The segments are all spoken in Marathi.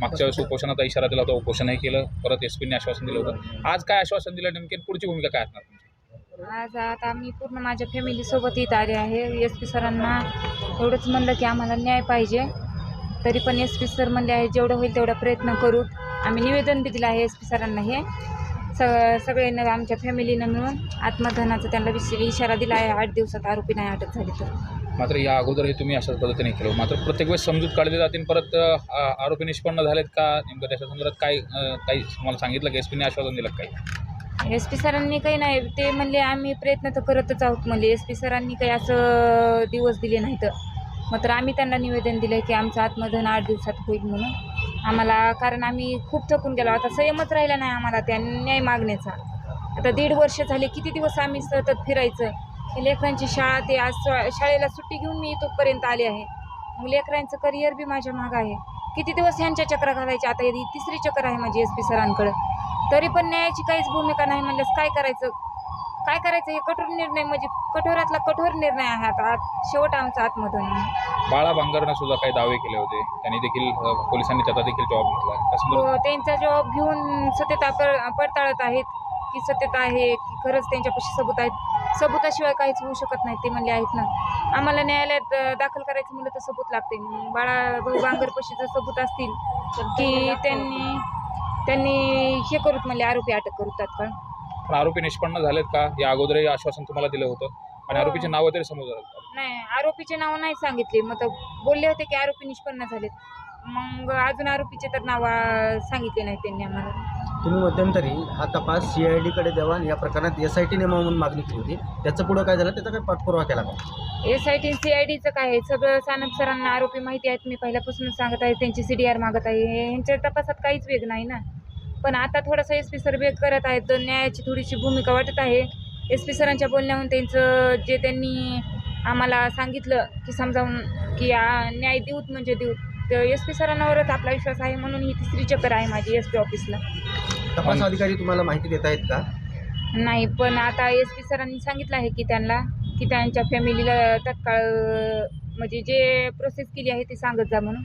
मागच्या वेळेस उपोषणाचा इशारा दिला होता उपोषणही केलं परत एस पीने आश्वासन दिलं होतं. आज काय आश्वासन दिलं नेमकी पुढची भूमिका काय असणार तुमची? आज आता मी पूर्ण माझ्या फॅमिलीसोबत इथं आले आहे. एस पी सरांना एवढंच म्हणलं की आम्हाला न्याय पाहिजे. तरी पण एस पी सर म्हणले आहे जेवढं होईल तेवढा प्रयत्न करू. आम्ही निवेदन बी दिलं आहे एस पी सरांना हे. स सगळ्यांना आमच्या फॅमिलीनं मिळून आत्मधनाचा त्यांना विश इशारा दिला आहे. आठ दिवसात आरोपी नाही अटक झाली तर. मात्र या अगोदरही तुम्ही अशाच पद्धतीने केलं. मात्र प्रत्येक वेळेस समजूत काढले जाते आणि परत आरोपी निष्पन्न झालेत का? नेमकं त्याच्या संदर्भात काय काही मला सांगितलं की? एस पीने आश्वासन दिलं काही? एस पी सरांनी काही नाही. ते म्हणले आम्ही प्रयत्न तर करतच आहोत म्हणले. एस पी सरांनी काही असं दिवस दिले नाहीत. मात्र आम्ही त्यांना निवेदन दिलं की आमचं आत्मधन आठ दिवसात होईल म्हणून. आम्हाला कारण आम्ही खूप थकून गेलो. आता संयमच राहिला नाही आम्हाला त्या न्याय मागण्याचा. आता दीड वर्ष झाले किती दिवस आम्ही सतत फिरायचं? लेकरांची शाळा ते आज शाळेला सुट्टी घेऊन मी इथपर्यंत आले आहे. मग लेकरांचं करिअर बी माझ्या मागं आहे. किती दिवस ह्यांच्या चक्र घालायचे? आता ही तिसरी चक्र आहे माझी एस पी सरांकडं. तरी पण न्यायाची काहीच भूमिका नाही म्हणल्यास काय करायचं? काय करायचं? हे कठोर निर्णय म्हणजे कठोरातला कठोर निर्णय आहे आता. आत- शेवट आमचा आत्मधन बाळा भांगरनं सुद्धा काही दावे केले होते. त्यांनी देखील अ, पोलिसांनी त्याचा देखील जबाब घेतला व त्यांचा जबाब घेऊन सत्यता पर पडताळत आहेत की सत्यता आहे की खरंच त्यांच्यापाशी सबूत आहेत. सबुताशिवाय काहीच होऊ शकत नाही ते म्हणले आहेत ना. आम्हाला न्यायालयात दाखल करायचं म्हणलं तर सबूत लागते. मग बाळा भाऊ बांगरपाशी जर सबूत असतील की त्यांनी त्यांनी हे करूत म्हणले आरोपी अटक करू तात्काळ. पण आरोपी निष्पन्न झालेत का? या अगोदरही आश्वासन तुम्हाला दिलं होतं. आणि हो. आरोपीचे नावं तरी समोर. नाही आरोपीचे नाव नाही सांगितले. मग तर बोलले होते की आरोपी निष्पन्न झालेत. मग अजून आरोपीचे तर नाव सांगितले नाही त्यांनी आम्हाला. तुम्ही मध्यंतरी हा तपास सी आय डीकडे द्यावा आणि या प्रकरणात एस आय टी नेमा म्हणून मागणी केली होती. त्याचं पुढं काय झालं? त्याचा काय पाठपुरावा केला का? S I T C I डीचं काय आहे? सगळं सानप सरांना आरोपी माहिती आहेत. मी पहिल्यापासूनच सांगत आहे त्यांची सी डी आर मागत आहे. यांच्या तपासात काहीच वेग नाही ना. पण आता थोडासा एस पी सर वेग करत आहेत. तर न्यायाची थोडीशी भूमिका वाटत आहे. एस पी सरांच्या बोलण्याहून त्यांचं जे त्यांनी आम्हाला सांगितलं की समजावून की आ, न्याय देऊत म्हणजे देऊत. तर एस पी सरांवरच आपला विश्वास आहे म्हणून ही तिसरी चक्कर आहे माझी एस पी ऑफिसला. तपास अधिकारी तुम्हाला माहिती देत आहेत का? नाही पण आता एस पी सरांनी सांगितलं आहे की त्यांना की त्यांच्या फॅमिलीला तत्काळ म्हणजे जे प्रोसेस केली आहे ते सांगत जा म्हणून.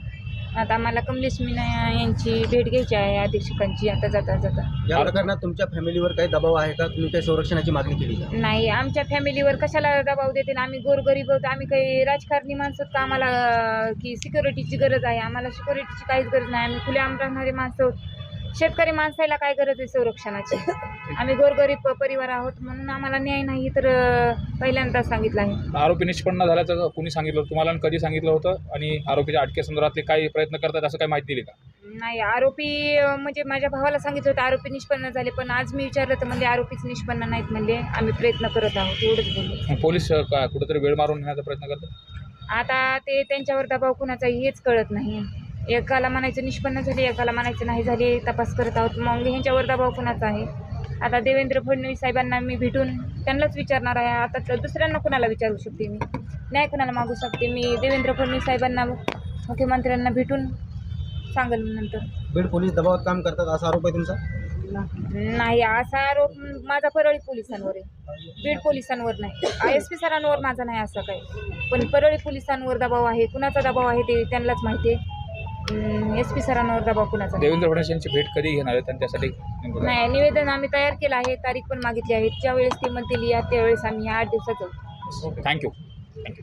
आता मला कमलेश मीना यांची भेट घ्यायची आहे अधीक्षकांची आता जाता जाता. या प्रकरणात तुमच्या फॅमिलीवर काही दबाव आहे का? तुम्ही काही संरक्षणाची मागणी केली का? नाही आमच्या फॅमिलीवर कशाला दबाव देते आम्ही गोरगरीब आहोत आम्ही काही राजकारणी माणसं का? आम्हाला अं, की सिक्युरिटीची गरज आहे आम्हाला सिक्युरिटीची काहीच गरज नाही. आम्ही खुलेआम राहणारे माणसं आहोत. शेतकरी माणसाला काय गरज आहे संरक्षणाची? आम्ही गोरगरीब परिवार आहोत म्हणून आम्हाला न्याय नाही तर पहिल्यांदा सांगितलं आहे. आरोपी निष्पन्न झाल्याचं कुणी सांगितलं होतं? तुम्हाला आणि कधी सांगितलं होतं? आणि आरोपीच्या अटकेसंदर्भातले काही प्रयत्न करतात असं काही माहिती दिली का? नाही आरोपी म्हणजे माझ्या भावाला सांगितलं होतं आरोपी निष्पन्न झाले पण आज मी विचारलं तर म्हणजे आरोपीच निष्पन्न नाहीत म्हणजे आम्ही प्रयत्न करत आहोत एवढंच बोलले मग पोलीस का कुठेतरी वेळ मारून नेण्याचा प्रयत्न करतात? आता ते त्यांच्यावर दबाव कुणाचा हेच कळत नाही. एकाला म्हणायचं निष्पन्न झाले एकाला म्हणायचं नाही झाले तपास करत आहोत. मग ह्यांच्यावर दबाव कुणाचा आहे? आता देवेंद्र फडणवीस साहेबांना मी भेटून त्यांनाच विचारणार आहे. आता तर दुसऱ्यांना कुणाला विचारू शकते मी? नाही कुणाला मागू शकते? मी देवेंद्र फडणवीस साहेबांना मुख्यमंत्र्यांना भेटून सांगेल नंतर. बीड पोलीस दबावात काम करतात असा आरोप आहे तुमचा? नाही असा आरोप माझा परळी पोलिसांवर आहे. बीड पोलिसांवर नाही. एस पी सरांवर माझा नाही असा काही. पण परळी पोलिसांवर दबाव आहे. कुणाचा दबाव आहे ते त्यांनाच माहिती आहे. एस पी सरांवर दबाव कुणाचा नाही. देवेंद्र फडणवीस यांची भेट कधी घेणार आहेत आणि त्यासाठी? नाही निवेदन आम्ही तयार केलं आहे तारीख पण मागितली आहे ज्या वेळेस ते म्हणतील या त्यावेळेस आम्ही या आठ दिवसात जाऊ थँक्यू थँक्यू